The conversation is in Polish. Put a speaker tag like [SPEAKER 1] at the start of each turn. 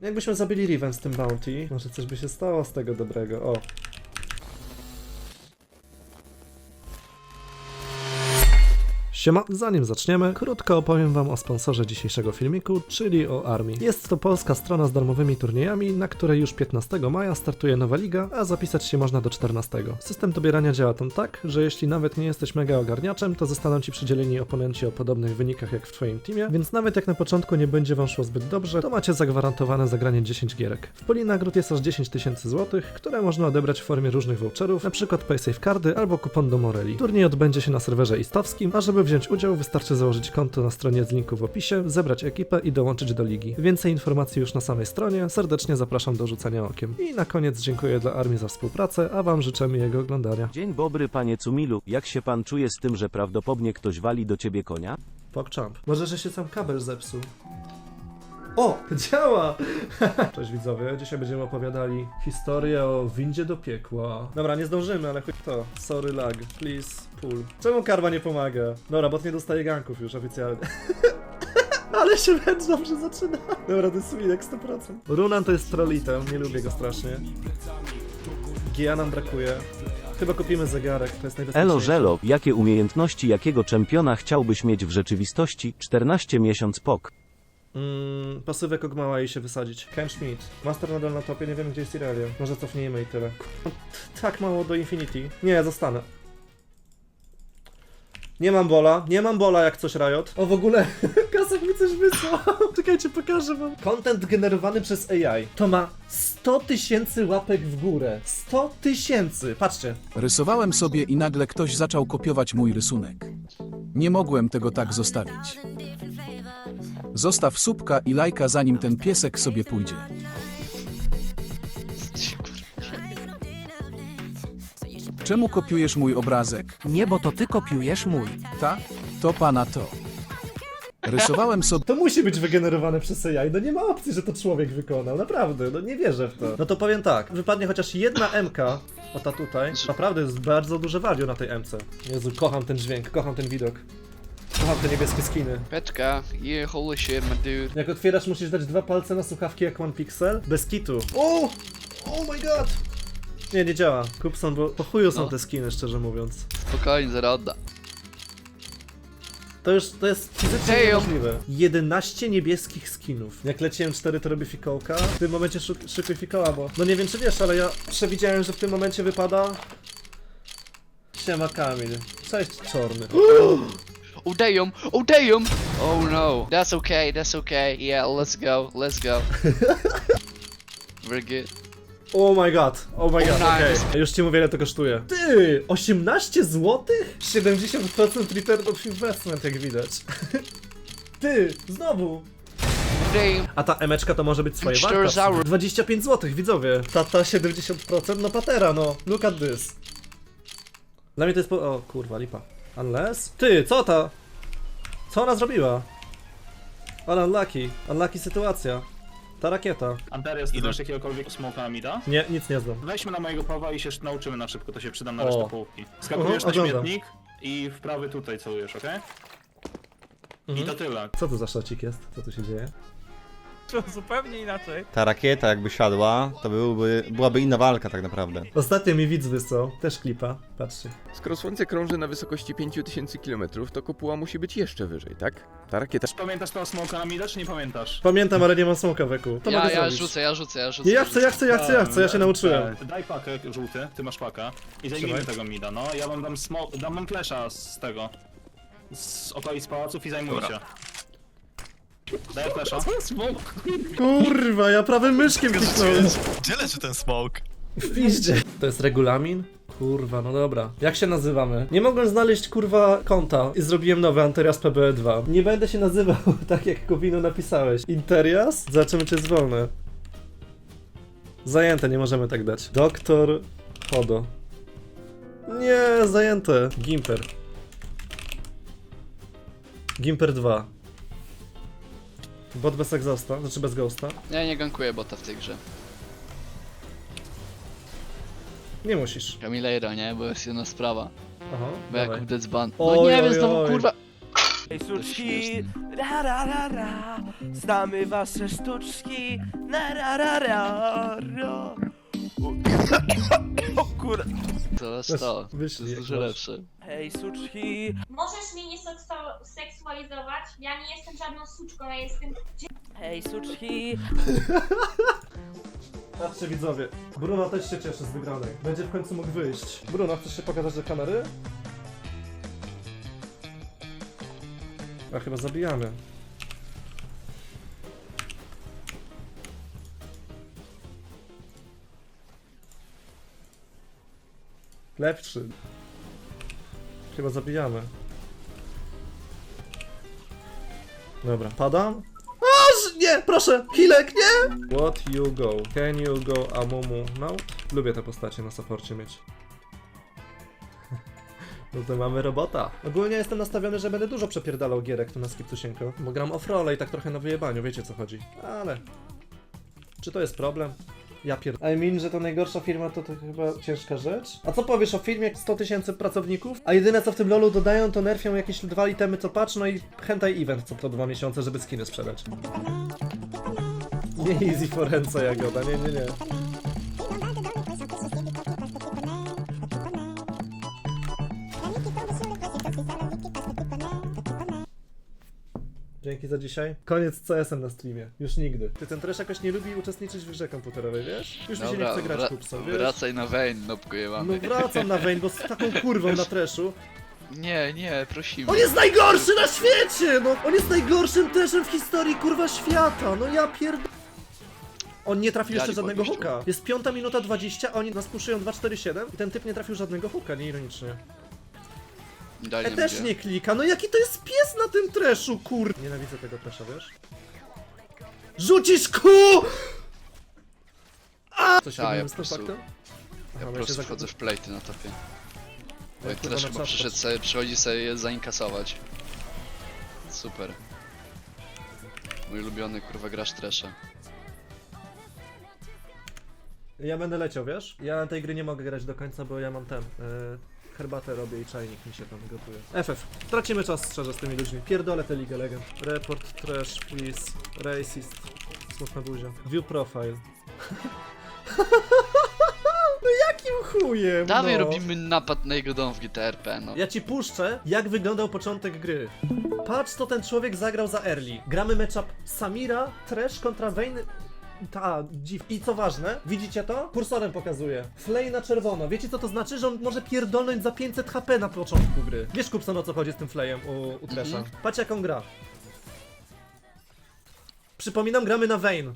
[SPEAKER 1] Jakbyśmy zabili Riven z tym bounty, może coś by się stało z tego dobrego. O. Siema, zanim zaczniemy, krótko opowiem wam o sponsorze dzisiejszego filmiku, czyli o Armii. Jest to polska strona z darmowymi turniejami, na której już 15 maja startuje nowa liga, a zapisać się można do 14. System dobierania działa tam tak, że jeśli nawet nie jesteś mega ogarniaczem, to zostaną ci przydzieleni oponenci o podobnych wynikach jak w twoim teamie, więc nawet jak na początku nie będzie wam szło zbyt dobrze, to macie zagwarantowane zagranie 10 gierek. W puli nagród jest aż 10 tysięcy złotych, które można odebrać w formie różnych voucherów, np. PaySafe Cardy albo kupon do Moreli. Turniej odbędzie się na serwerze istowskim, a żeby wziąć udział wystarczy założyć konto na stronie z linku w opisie, zebrać ekipę i dołączyć do ligi. Więcej informacji już na samej stronie, serdecznie zapraszam do rzucania okiem. I na koniec dziękuję dla Armii za współpracę, a wam życzę miłego oglądania.
[SPEAKER 2] Dzień dobry panie Cumilu, jak się pan czuje z tym, że prawdopodobnie ktoś wali do ciebie konia?
[SPEAKER 1] PogChamp. Może, że się sam kabel zepsuł. O! Działa! Cześć widzowie, dzisiaj będziemy opowiadali historię o windzie do piekła. Dobra, nie zdążymy, ale chuj to. Sorry lag, please pull. Czemu karwa nie pomaga? Dobra, bot nie dostaje ganków już oficjalnie. Ale się mecz dobrze zaczyna. Dobra, to jest Swinek 100%. Runan to jest trollitem, nie lubię go strasznie. Gia nam brakuje. Chyba kupimy zegarek, to jest najbezpieczniejsze.
[SPEAKER 2] Elo Żelo, jakie umiejętności jakiego czempiona chciałbyś mieć w rzeczywistości? 14 miesiąc pok.
[SPEAKER 1] Mm, pasywek Ogmała i się wysadzić. Ken Schmidt. Master nadal na topie, nie wiem gdzie jest Irelia. Może cofnijmy i tyle. K- Tak mało do Infinity. Nie, zostanę. Nie mam bola, nie mam bola jak coś Riot. O w ogóle, Kasek mi coś wysłał. Czekajcie, pokażę wam. Content generowany przez AI. To ma 100 tysięcy łapek w górę. 100 tysięcy. Patrzcie.
[SPEAKER 3] Rysowałem sobie i nagle ktoś zaczął kopiować mój rysunek. Nie mogłem tego tak zostawić. Zostaw subka i lajka zanim ten piesek sobie pójdzie. Czemu kopiujesz mój obrazek?
[SPEAKER 4] Nie, bo to ty kopiujesz mój.
[SPEAKER 3] Ta? To pana to. Rysowałem sobie
[SPEAKER 1] To musi być wygenerowane przez AI. No nie ma opcji, że to człowiek wykonał. Naprawdę, no nie wierzę w to. No to powiem tak, wypadnie chociaż jedna MK, o ta tutaj. Naprawdę jest bardzo duże value na tej MC. Jezu, kocham ten dźwięk, kocham ten widok. Kocham te niebieskie skiny.
[SPEAKER 5] Peczka, yeah, holy shit, my dude.
[SPEAKER 1] Jak otwierasz, musisz dać dwa palce na słuchawki jak One Pixel. Bez kitu. O! Oh my god! Nie, nie działa. Kupson, bo po chuju są
[SPEAKER 5] No.
[SPEAKER 1] te skiny, szczerze mówiąc.
[SPEAKER 5] Spokojnie, zaraz odda.
[SPEAKER 1] To już, to jest fizycznie
[SPEAKER 5] Damn.
[SPEAKER 1] niemożliwe. 11 niebieskich skinów. Jak leciłem 4, to robię fikołka. W tym momencie szuk szykuj fikoła, bo... No nie wiem, czy wiesz, ale ja przewidziałem, że w tym momencie wypada... Siema Kamil. Cześć Czorny.
[SPEAKER 5] Oh damn, oh damn! Oh no. That's okay, that's okay. Yeah, let's go, let's go. We're good.
[SPEAKER 1] Oh my god, oh my god, okej.
[SPEAKER 5] nice.
[SPEAKER 1] Już ci mówię, ile to kosztuje. Ty! 18 zł? 70% return of investment, jak widać. Ty! Znowu!
[SPEAKER 5] Damn.
[SPEAKER 1] A ta emeczka to może być swoje.
[SPEAKER 5] Zaur.
[SPEAKER 1] 25 zł, widzowie. Tata 70%, no patera, no. Look at this. Dla mnie to jest po... O, kurwa, lipa. Unless? Ty, co ta? Co ona zrobiła? Ale unlucky. Unlucky sytuacja. Ta rakieta.
[SPEAKER 6] Antares, ty znasz jakiegokolwiek smoka na mida?
[SPEAKER 1] Nie, nic nie znam.
[SPEAKER 6] Weźmy na mojego powa i się nauczymy na szybko, to się przydam na
[SPEAKER 1] O.
[SPEAKER 6] resztę połówki. Skakujesz
[SPEAKER 1] Mhm,
[SPEAKER 6] na
[SPEAKER 1] oglądam.
[SPEAKER 6] śmietnik i w prawy tutaj celujesz, okej? I
[SPEAKER 1] Mhm.
[SPEAKER 6] to tyle.
[SPEAKER 1] Co tu za szocik jest? Co tu się dzieje?
[SPEAKER 4] Zupełnie inaczej.
[SPEAKER 7] Ta rakieta jakby siadła, to byłby, byłaby inna walka tak naprawdę.
[SPEAKER 1] Ostatnio mi widz wysłał. Też klipa. Patrzcie.
[SPEAKER 8] Skoro Słońce krąży na wysokości 5000 km, to kopuła musi być jeszcze wyżej, tak? Ta rakieta...
[SPEAKER 6] Pamiętasz tego smoka na mida, czy nie pamiętasz?
[SPEAKER 1] Pamiętam, ale nie mam smoka weku. To
[SPEAKER 5] Ja,
[SPEAKER 1] mogę
[SPEAKER 5] ja
[SPEAKER 1] zrobić.
[SPEAKER 5] rzucę, ja rzucę, ja rzucę.
[SPEAKER 1] Nie, ja chcę, ja chcę, ja chcę, ja chcę, ja się nauczyłem.
[SPEAKER 6] E, Daj pakę żółty, ty masz paka. I zajmijmy
[SPEAKER 1] Trzymaj.
[SPEAKER 6] tego mida, no. Ja wam dam smo... dam wam flesza z tego. Z okolic pałaców i zajmujcie. Daję flesza.
[SPEAKER 1] Kurwa, ja prawym myszkiem kliknąłem.
[SPEAKER 9] Gdzie leży ten smoke?
[SPEAKER 1] W piździe. To jest regulamin? Kurwa, no dobra. Jak się nazywamy? Nie mogłem znaleźć kurwa konta i zrobiłem nowy Anterias PBE2. Nie będę się nazywał tak jak Kowino napisałeś. Interias? Zobaczymy czy jest wolne. Zajęte, nie możemy tak dać. Doktor Hodo. Nie, zajęte. Gimper. Gimper 2. Bot bez exhausta, znaczy bez ghosta.
[SPEAKER 5] Ja nie gankuję bota w tej grze.
[SPEAKER 1] Nie musisz.
[SPEAKER 5] Camilero, nie? Bo jest jedna sprawa.
[SPEAKER 1] Aha,
[SPEAKER 5] Bo jak
[SPEAKER 1] dawaj.
[SPEAKER 5] Deathban. No
[SPEAKER 1] Oj,
[SPEAKER 5] nie
[SPEAKER 1] oj,
[SPEAKER 5] wiem, znowu kurwa.
[SPEAKER 4] Ej, suczki, ra, ra, ra, ra. Znamy wasze sztuczki, Na ra ra ra ra. O kurde.
[SPEAKER 5] To jest to. To
[SPEAKER 1] Wyślij,
[SPEAKER 5] jest dużo lepsze.
[SPEAKER 4] Hej, suczki.
[SPEAKER 9] Możesz mnie nie seksu- seksualizować? Ja nie jestem żadną suczką, ja jestem
[SPEAKER 4] Hej, suczki.
[SPEAKER 1] Patrzcie widzowie, Bruno też się cieszy z wygranej. Będzie w końcu mógł wyjść. Bruno, chcesz się pokazać do kamery? A chyba zabijamy. Lepszy. Chyba zabijamy. Dobra, padam? Aż nie, proszę, Hilek, nie! What you go? Can you go Amumu now? Lubię te postacie na saporcie mieć. No to mamy robota. Ogólnie jestem nastawiony, że będę dużo przepierdalał gierek tu na Skiptusieńko, bo gram off-role i tak trochę na wyjebaniu, wiecie co chodzi. Ale... Czy to jest problem? Ja pierd... I mean, że to najgorsza firma to, to chyba ciężka rzecz. A co powiesz o firmie 100 tysięcy pracowników, a jedyne co w tym lolu dodają to nerfią jakieś dwa itemy co patch, no i hentai event co co dwa miesiące, żeby skiny sprzedać. Nie easy for ręce jagoda, nie, nie, nie. Dzięki za dzisiaj. Koniec CS-em na streamie. Już nigdy. Ty ten trash jakoś nie lubi uczestniczyć w grze komputerowej, wiesz? Już mi się nie
[SPEAKER 5] Dobra,
[SPEAKER 1] chce grać
[SPEAKER 5] wra-
[SPEAKER 1] kupsą, wiesz?
[SPEAKER 5] wracaj na Vayne, nopku
[SPEAKER 1] No
[SPEAKER 5] jebany.
[SPEAKER 1] wracam na Vayne, bo z taką kurwą na trashu.
[SPEAKER 5] Nie, nie, prosimy.
[SPEAKER 1] On jest najgorszy na świecie! No, on jest najgorszym trashem w historii kurwa świata! No ja pierd... On nie trafił
[SPEAKER 5] Ja
[SPEAKER 1] jeszcze
[SPEAKER 5] nie
[SPEAKER 1] żadnego
[SPEAKER 5] podniszczę.
[SPEAKER 1] hooka. Jest piąta minuta 20, a oni nas puszują 2.47 i ten typ nie trafił żadnego hooka, nie ironicznie.
[SPEAKER 5] Daj
[SPEAKER 1] E też nie klika, no jaki to jest pies na tym trashu, kur... Nienawidzę tego trasha, wiesz? Rzucisz ku! A! Coś
[SPEAKER 5] A, ja
[SPEAKER 1] robimy z
[SPEAKER 5] po
[SPEAKER 1] tym
[SPEAKER 5] prostu-
[SPEAKER 1] faktem?
[SPEAKER 5] Ja
[SPEAKER 1] Aha,
[SPEAKER 5] po
[SPEAKER 1] bo
[SPEAKER 5] prostu
[SPEAKER 1] się
[SPEAKER 5] wchodzę w plejty na topie. Bo
[SPEAKER 1] Ja
[SPEAKER 5] jak
[SPEAKER 1] kurwa
[SPEAKER 5] teraz
[SPEAKER 1] na
[SPEAKER 5] chyba
[SPEAKER 1] czas
[SPEAKER 5] przyszedł sobie, przychodzi sobie je zainkasować. Super. Mój ulubiony kurwa grasz trasha.
[SPEAKER 1] Ja będę leciał, wiesz? Ja tej gry nie mogę grać do końca, bo ja mam ten. E, herbatę robię i czajnik mi się tam gotuje. FF. Tracimy czas szczerze z tymi ludźmi. Pierdolę tę Ligę Legend. Report, trash, please. Racist. Smutna buzia. View profile. no jakim chujem,
[SPEAKER 5] Dawaj
[SPEAKER 1] no.
[SPEAKER 5] robimy napad na jego dom w GTRP, no.
[SPEAKER 1] Ja ci puszczę, jak wyglądał początek gry. Patrz, co ten człowiek zagrał za early. Gramy matchup Samira, Trash kontra Vayne. Ta, dziw. I co ważne, widzicie to? Kursorem pokazuje. Flay na czerwono. Wiecie co to znaczy? Że on może pierdolnąć za 500 HP na początku gry. Wiesz, Kupson, o co chodzi z tym Flayem u, u Trasha.
[SPEAKER 5] Mhm.
[SPEAKER 1] Patrz, jak on gra. Przypominam, gramy na Vayne.